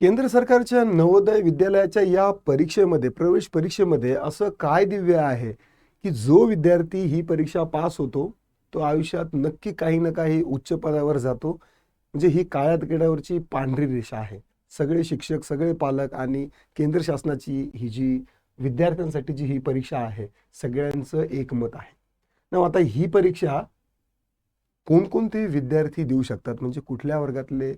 केंद्र सरकारच्या नवोदय विद्यालयाच्या या परीक्षेमध्ये प्रवेश परीक्षेमध्ये असं काय दिव्य आहे की जो विद्यार्थी ही परीक्षा पास होतो तो आयुष्यात नक्की काही ना काही उच्च पदावर जातो. म्हणजे ही काळ्या तिकिटावरची पांढरी रेषा आहे. सगळे शिक्षक सगळे पालक आणि केंद्र शासनाची ही जी विद्यार्थ्यांसाठी जी ही परीक्षा आहे सगळ्यांचं एकमत आहे. ना आता ही परीक्षा कोणकोणते विद्यार्थी देऊ शकतात? म्हणजे कुठल्या वर्गातले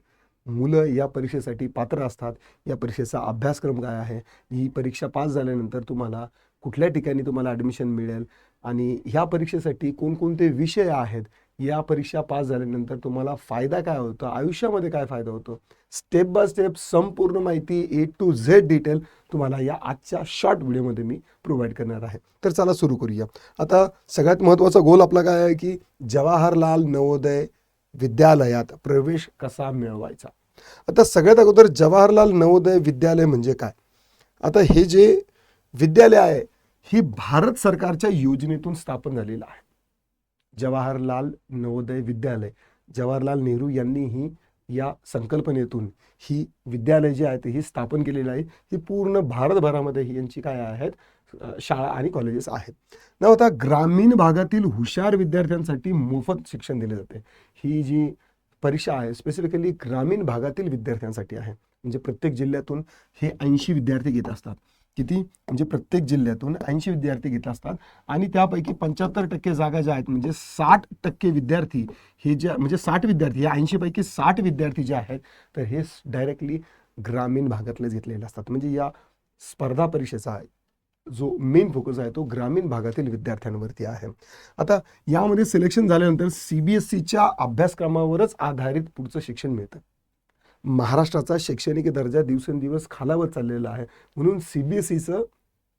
मुलं या परीक्षेसाठी पात्र असतात. या परीक्षेचा अभ्यासक्रम काय आहे? ही परीक्षा पास झाल्यानंतर तुम्हाला कुठल्या ठिकाणी तुम्हाला ॲडमिशन मिळेल? आणि ह्या परीक्षेसाठी कोणकोणते विषय आहेत? या परीक्षा पास झाल्यानंतर तुम्हाला फायदा काय होतो? आयुष्यामध्ये काय फायदा होतो? स्टेप बाय स्टेप संपूर्ण माहिती ए टू झेड डिटेल तुम्हाला या आजच्या शॉर्ट व्हिडिओमध्ये मी प्रोव्हाइड करणार आहे. तर चला सुरू करूया. आता सगळ्यात महत्त्वाचा गोल आपला काय आहे की जवाहरलाल नवोदय विद्यालयात प्रवेश कसा मिळवायचा? आता सगळ्यात अगोदर जवाहरलाल नवोदय विद्यालय म्हणजे काय? आता हे जे विद्यालय आहे ही भारत सरकारच्या योजनेतून स्थापन झालेलं आहे. जवाहरलाल नवोदय विद्यालय जवाहरलाल नेहरू यांनी ही या संकल्पनेतून ही विद्यालय जे आहेत ही स्थापन केलेली आहे. ही पूर्ण भारतभरामध्ये ही यांची काय आहेत शाळा आणि कॉलेजेस आहेत. न आता ग्रामीण भागातील हुशार विद्यार्थ्यांसाठी मोफत शिक्षण दिले जाते. ही जी परीक्षा आहे स्पेसिफिकली ग्रामीण भागातील विद्यार्थ्यांसाठी आहे. म्हणजे प्रत्येक जिल्ह्यातून हे ऐंशी विद्यार्थी घेत असतात. किती? म्हणजे प्रत्येक जिल्ह्यातून ऐंशी विद्यार्थी घेत असतात. आणि त्यापैकी पंच्याहत्तर टक्के जागा ज्या आहेत म्हणजे साठ टक्के विद्यार्थी हे जे म्हणजे साठ विद्यार्थी या ऐंशीपैकी साठ विद्यार्थी जे आहेत तर हे डायरेक्टली ग्रामीण भागातले घेतलेले असतात. म्हणजे या स्पर्धा परीक्षेचा जो मेन फोकस आहे तो ग्रामीण भागातील विद्यार्थ्यांवरती आहे. आता यामध्ये सिलेक्शन झाल्यानंतर सी बी एस सीच्या अभ्यासक्रमावरच आधारित पुढचं शिक्षण मिळतं. महाराष्ट्राचा शैक्षणिक दर्जा दिवसेंदिवस खालावत चाललेला आहे. म्हणून सी बी एस सीचं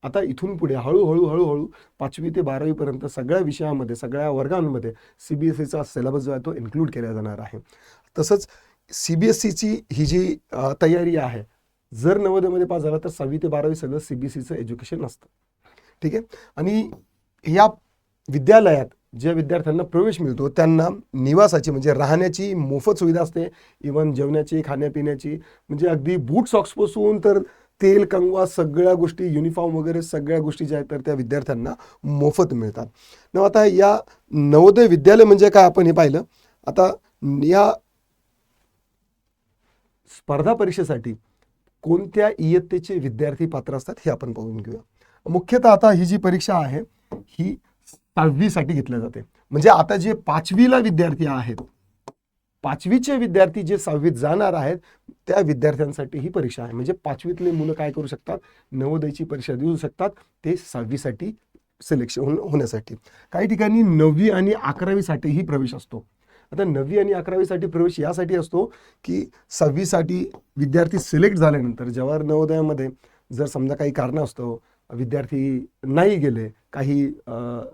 आता इथून पुढे हळूहळू हळूहळू पाचवी ते बारावीपर्यंत सगळ्या विषयामध्ये सगळ्या वर्गांमध्ये सी बी एस सीचा सिलेबस जो आहे तो इन्क्लूड केला जाणार आहे. तसंच सी बी एस सीची ही जी तयारी आहे जर नवोदयमध्ये पास झाला तर सहावी ते बारावी सगळं सी बी सीचं एज्युकेशन असतं. ठीक आहे? आणि या विद्यालयात ज्या विद्यार्थ्यांना प्रवेश मिळतो त्यांना निवासाची म्हणजे राहण्याची मोफत सुविधा असते. इवन जेवणाची खाण्यापिण्याची म्हणजे अगदी बूट सॉक्सपासून तर तेल कंगवा सगळ्या गोष्टी युनिफॉर्म वगैरे सगळ्या गोष्टी ज्या आहेत तर त्या विद्यार्थ्यांना मोफत मिळतात. न आता या नवोदय विद्यालय म्हणजे काय आपण हे पाहिलं? आता या स्पर्धा परीक्षेसाठी कोणत्या इयत्तेचे विद्यार्थी पात्र असतात हे आपण पाहून घेऊया. मुख्यतः आता ही जी परीक्षा आहे ही सहावीसाठी घेतल्या जाते. म्हणजे आता जे पाचवीला विद्यार्थी आहेत पाचवीचे विद्यार्थी जे सहावीत जाणार आहेत त्या विद्यार्थ्यांसाठी ही परीक्षा आहे. म्हणजे पाचवीतले मुलं काय करू शकतात? नवोदयची परीक्षा देऊ शकतात. ते सहावीसाठी सिलेक्शन होण्यासाठी. काही ठिकाणी नववी आणि अकरावीसाठीही प्रवेश असतो. आता नववी आणि अकरावीसाठी प्रवेश यासाठी असतो की सहावीसाठी विद्यार्थी सिलेक्ट झाल्यानंतर जवाहर नवोदयामध्ये जर समजा काही कारणं असतो विद्यार्थी नाही गेले काही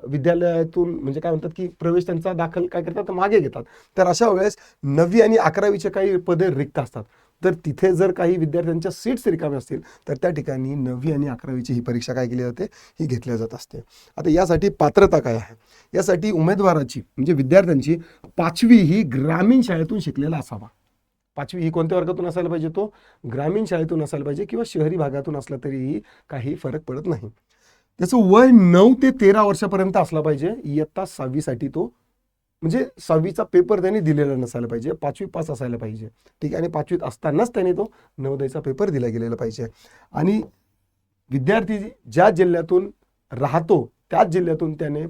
विद्यालयातून म्हणजे काय म्हणतात की प्रवेश त्यांचा दाखल काय करतात तर मागे घेतात. तर अशा वेळेस नववी आणि अकरावीचे काही पदे रिक्त असतात. तर तिथे जर काही विद्यार्थ्यांच्या सीट्स रिकाम्या असतील तर त्या ठिकाणी नववी आणि अकरावीची ही परीक्षा काय केली जाते? ही घेतल्या जात असते. आता यासाठी पात्रता काय आहे? यासाठी उमेदवाराची म्हणजे विद्यार्थ्यांची पाचवी ही ग्रामीण शाळेतून शिकलेला असावा. पाचवी ही कोणत्या वर्गातून असायला पाहिजे तो? ग्रामीण शाळेतून असायला पाहिजे किंवा शहरी भागातून असला तरीही काही फरक पडत नाही. त्याचं वय नऊ ते तेरा वर्षापर्यंत असला पाहिजे. इयत्ता सहावीसाठी तो म्हणजे सहावीचा पेपर त्यांनी दिलेला नसायला पाहिजे पाचवी पास असायला पाहिजे. ठीक आहे आणि पाचवीत असतानाच त्याने तो नवोदयचा पेपर दिला गेलेला पाहिजे. आणि विद्यार्थी ज्या जिल्ह्यातून राहतो त्याच जिल्ह्यातून त्याने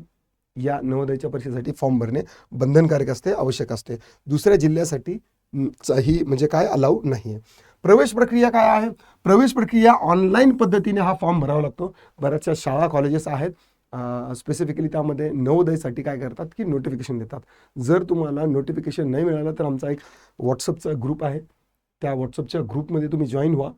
या नवोदयच्या परीक्षेसाठी फॉर्म भरणे बंधनकारक असते आवश्यक असते. दुसऱ्या जिल्ह्यासाठी ही म्हणजे काय अलाऊ नाही आहे प्रवेश प्रक्रिया काय आहे? प्रवेश प्रक्रिया ऑनलाईन पद्धतीने हा फॉर्म भरावा लागतो. बऱ्याचशा शाळा कॉलेजेस आहेत. स्पेसिफिकली त्यामध्ये नवोदयसाठी काय करतात की नोटिफिकेशन देतात. जर तुम्हाला नोटिफिकेशन नाही मिळालं तर आमचा एक व्हॉट्सअपचा ग्रुप आहे. त्या व्हॉट्सअपच्या ग्रुपमध्ये तुम्ही जॉईन व्हा.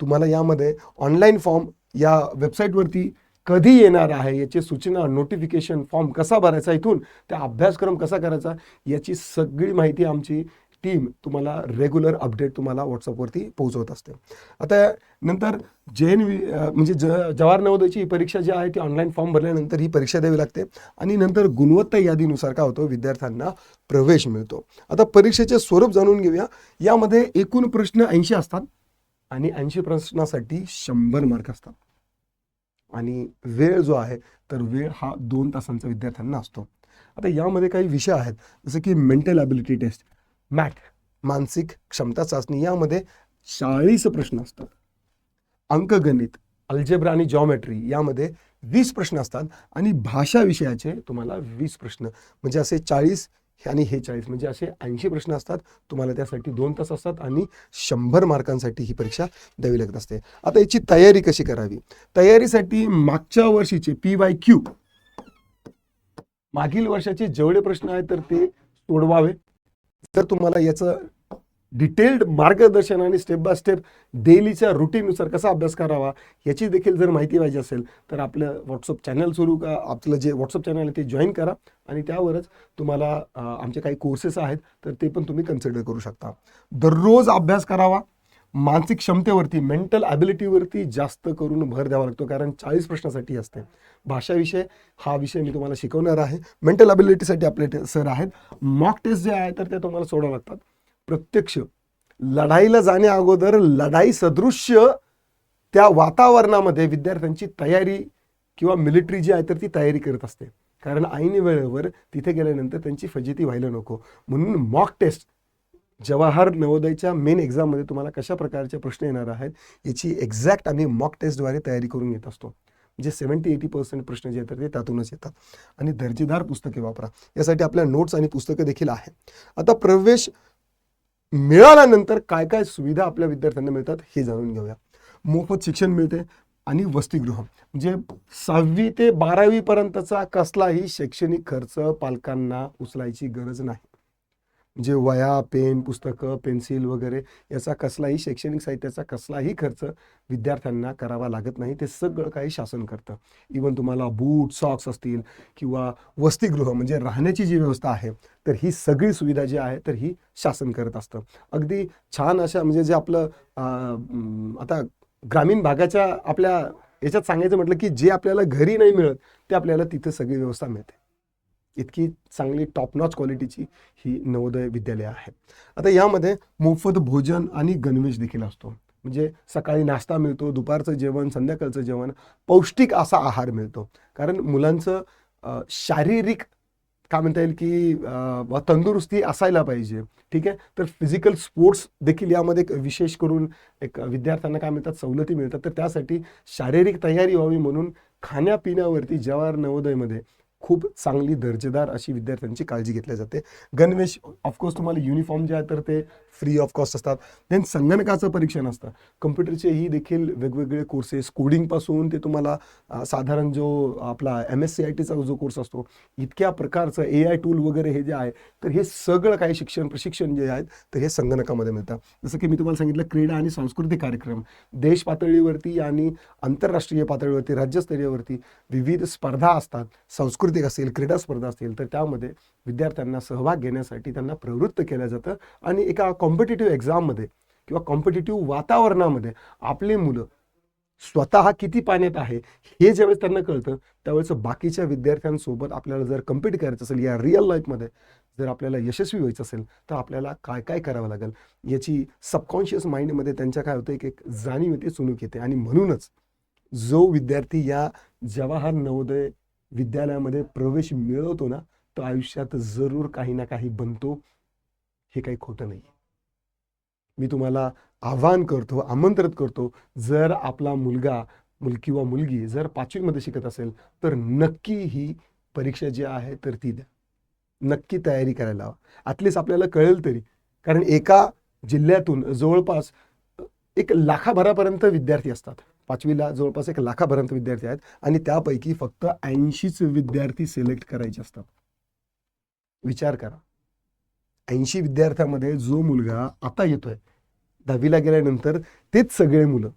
तुम्हाला यामध्ये ऑनलाईन फॉर्म या वेबसाईटवरती कधी येणार आहे याची सूचना नोटिफिकेशन फॉर्म कसा भरायचा इथून त्या अभ्यासक्रम कसा करायचा याची सगळी माहिती आमची टीम तुम्हाला रेग्युलर अपडेट तुम्हाला व्हॉट्सअपवरती पोहोचवत असते. आता नंतर जे एन व्ही म्हणजे ज जवाहर नवोदयची ही परीक्षा जी आहे ती ऑनलाईन फॉर्म भरल्यानंतर ही परीक्षा द्यावी लागते आणि नंतर गुणवत्ता यादीनुसार काय होतो विद्यार्थ्यांना प्रवेश मिळतो. आता परीक्षेचे स्वरूप जाणून घेऊया. यामध्ये एकूण प्रश्न ऐंशी असतात आणि ऐंशी प्रश्नासाठी शंभर मार्क असतात. आणि वेळ जो आहे तर वेळ हा दोन तासांचा विद्यार्थ्यांना असतो. आता यामध्ये काही विषय आहेत जसं की मेंटल ॲबिलिटी टेस्ट मॅट मानसिक क्षमता चाचणी यामध्ये चाळीस प्रश्न असतात. अंकगणित अल्जेब्रा आणि जॉमेट्री यामध्ये वीस प्रश्न असतात. आणि भाषा विषयाचे तुम्हाला वीस प्रश्न. म्हणजे असे चाळीस आणि हे चाळीस म्हणजे असे ऐंशी प्रश्न असतात. तुम्हाला त्यासाठी दोन तास असतात आणि शंभर मार्कांसाठी ही परीक्षा द्यावी लागत असते. आता याची तयारी कशी करावी? तयारीसाठी मागच्या वर्षीचे पी वाय क्यू. मागील वर्षाचे जेवढे प्रश्न आहेत तर ते सोडवावे. जर तुम्हाला याचं डिटेल्ड मार्गदर्शन आणि स्टेप बाय स्टेप डेलीच्या रुटीननुसार कसा अभ्यास करावा याची देखील जर माहिती पाहिजे असेल तर आपलं व्हॉट्सअप चॅनल सुरू का आपलं जे व्हॉट्सअप चॅनल आहे ते जॉईन करा आणि त्यावरच तुम्हाला आमचे काही कोर्सेस आहेत तर ते पण तुम्ही कन्सिडर करू शकता. दररोज अभ्यास करावा. मानसिक क्षमतेवरती मेंटल ॲबिलिटीवरती जास्त करून भर द्यावा लागतो. कारण चाळीस प्रश्नासाठी असते. भाषा विषय हा विषय मी तुम्हाला शिकवणार आहे. मेंटल ॲबिलिटीसाठी आपले सर आहेत. मॉक टेस्ट जे आहे तर ते तुम्हाला सोडावं लागतात. प्रत्यक्ष. लढाईला जाण्या अगोदर लढाई सदृश्य त्या वातावरणामध्ये विद्यार्थ्यांची तयारी किंवा मिलिटरी जी आहे तर ती तयारी करत असते. कारण ऐन वेळेवर तिथे गेल्यानंतर त्यांची फजिती व्हायला नको. म्हणून मॉक टेस्ट जवाहर नवोदयच्या मेन एक्झाममध्ये तुम्हाला कशा प्रकारचे प्रश्न येणार आहेत याची एक्झॅक्ट आम्ही मॉक टेस्टद्वारे तयारी करून घेत असतो. म्हणजे सेवन्टी एटी पर्सेंट प्रश्न जे येतात ते त्यातूनच येतात. आणि दर्जेदार पुस्तके वापरा. यासाठी आपल्या नोट्स आणि पुस्तकं देखील आहे आता प्रवेश मिळाल्यानंतर काय काय सुविधा आपल्या विद्यार्थ्यांना मिळतात हे जाणून घेऊया. मोफत शिक्षण मिळते आणि वसतिगृह. म्हणजे सहावी ते बारावीपर्यंतचा कसलाही शैक्षणिक खर्च पालकांना उचलायची गरज नाही. म्हणजे वया पेन पुस्तकं पेन्सिल वगैरे याचा कसलाही शैक्षणिक साहित्याचा कसलाही खर्च विद्यार्थ्यांना करावा लागत नाही. ते सगळं काही शासन करतं. इवन तुम्हाला बूट सॉक्स असतील किंवा वसतिगृह म्हणजे राहण्याची जी व्यवस्था आहे तर ही सगळी सुविधा जी आहे तर ही शासन करत असतं. अगदी छान अशा म्हणजे जे आपलं आता ग्रामीण भागाच्या आपल्या याच्यात सांगायचं म्हटलं की जे आपल्याला घरी नाही मिळत ते आपल्याला तिथं सगळी व्यवस्था मिळते. इतकी चांगली टॉप नॉच क्वालिटीची ही नवोदय विद्यालय आहे. आता यामध्ये मोफत भोजन आणि गणवेश देखील असतो. म्हणजे सकाळी नाश्ता मिळतो दुपारचं जेवण संध्याकाळचं जेवण पौष्टिक असा आहार मिळतो. कारण मुलांचं शारीरिक काय म्हणता येईल की तंदुरुस्ती असायला पाहिजे. ठीक आहे? तर फिजिकल स्पोर्ट्स देखील यामध्ये एक विशेष करून एक विद्यार्थ्यांना काय मिळतात? सवलती मिळतात. तर त्यासाठी शारीरिक तयारी व्हावी म्हणून खाण्यापिण्यावरती जवाहर नवोदयमध्ये खूप चांगली दर्जेदार अशी विद्यार्थ्यांची काळजी घेतली जाते. गणवेश ऑफकोर्स तुम्हाला युनिफॉर्म जे आहे तर ते फ्री ऑफ कॉस्ट असतात. देन संगणकाचं परीक्षण असतं. कम्प्युटरचेही देखील वेगवेगळे कोर्सेस कोडिंगपासून ते तुम्हाला साधारण जो आपला एम एस सी आय टीचा जो कोर्स असतो इतक्या प्रकारचं ए आय टूल वगैरे हे जे आहे तर हे सगळं काही शिक्षण प्रशिक्षण जे आहेत तर हे संगणकामध्ये मिळतं. जसं की मी तुम्हाला सांगितलं क्रीडा आणि सांस्कृतिक कार्यक्रम. देश पातळीवरती आणि आंतरराष्ट्रीय पातळीवरती राज्यस्तरीयवरती विविध स्पर्धा असतात. सांस्कृतिक असेल क्रीडा स्पर्धा असतील तर त्यामध्ये विद्यार्थ्यांना सहभाग घेण्यासाठी त्यांना प्रवृत्त केलं जातं. आणि एका कॉम्पिटेटिव्ह एक्झाममध्ये किंवा कॉम्पिटेटिव्ह वातावरणामध्ये आपले मुलं स्वतः किती पाण्यात आहे हे ज्यावेळेस त्यांना कळतं त्यावेळेस बाकीच्या विद्यार्थ्यांसोबत आपल्याला जर कम्पीट करायचं असेल या रिअल लाईफमध्ये जर आपल्याला यशस्वी व्हायचं असेल तर आपल्याला काय काय करावं लागेल? याची सबकॉन्शियस माइंडमध्ये त्यांच्या काय होतं एक एक जाणीव येते चुणूक येते. आणि म्हणूनच जो विद्यार्थी या जवाहर नवोदय विद्यालयामध्ये प्रवेश मिळवतो ना तो आयुष्यात जरूर काही ना काही बनतो हे काही खोटं नाही मी तुम्हाला आवाहन करतो आमंत्रित करतो जर आपला मुलगा मुल किंवा मुलगी जर पाचवीमध्ये शिकत असेल तर नक्की ही परीक्षा जी आहे तर ती द्या. नक्की तयारी करायला हवा ॲटलिस्ट आपल्याला कळेल तरी. कारण एका जिल्ह्यातून जवळपास एक लाखाभरापर्यंत विद्यार्थी असतात. पाचवीला जवळपास एक लाखापर्यंत विद्यार्थी आहेत आणि त्यापैकी फक्त ऐंशीच विद्यार्थी सिलेक्ट करायचे असतात. विचार करा. ऐंशी विद्यार्थ्यामध्ये जो मुलगा आता येतोय दहावीला गेल्यानंतर तेच सगळे मुलं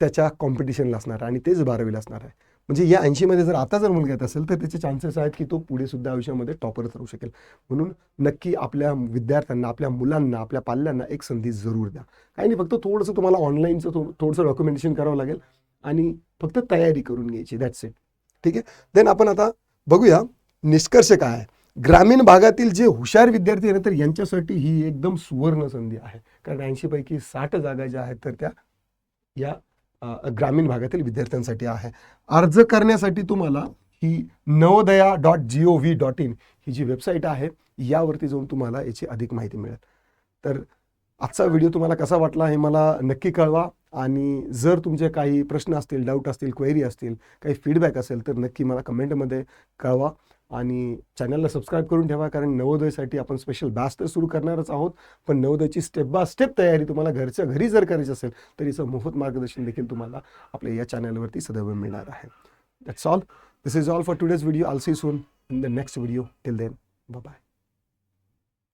त्याच्या कॉम्पिटिशनला असणार आहे आणि तेच बारावीला असणार आहे. म्हणजे या ऐंशीमध्ये जर आता जर मुलगा येत असेल तर त्याचे चान्सेस आहेत की तो पुढे सुद्धा आयुष्यामध्ये टॉपरच राहू शकेल. म्हणून नक्की आपल्या विद्यार्थ्यांना आपल्या मुलांना आपल्या पाल्यांना एक संधी जरूर द्या. काही नाही फक्त थोडंसं तुम्हाला ऑनलाईनचं थो थोडंसं डॉक्युमेंटेशन करावं लागेल आणि फक्त तयारी करून घ्यायची. दॅट्स इट ठीक आहे? देन आपण आता बघूया निष्कर्ष काय आहे. ग्रामीण भागातील जे हुशार विद्यार्थी आहेत तर यांच्यासाठी ही एकदम सुवर्ण संधी आहे. कारण ऐंशीपैकी साठ जागा ज्या आहेत तर त्या या ग्रामीण भागातील विद्यार्थ्यांसाठी आहे. अर्ज करण्यासाठी तुम्हाला ही Navodaya dot G O V dot in ही जी वेबसाईट आहे यावरती जाऊन तुम्हाला याची अधिक माहिती मिळेल. तर आजचा व्हिडिओ तुम्हाला कसा वाटला हे मला नक्की कळवा आणि जर तुमचे काही प्रश्न असतील डाऊट असतील क्वेरी असतील काही फीडबॅक असेल तर नक्की मला कमेंटमध्ये कळवा. आणि चॅनलला सबस्क्राईब करून ठेवा कारण नवोदयसाठी आपण स्पेशल बॅच तर सुरू करणारच आहोत. पण नवोदयची स्टेप बाय स्टेप तयारी तुम्हाला घरच्या घरी जर करायची असेल तर याचं मोफत मार्गदर्शन देखील तुम्हाला आपल्या या चॅनलवरती सदैव मिळणार आहे. That's all this is all for today's video I'll see soon in the next video till then bye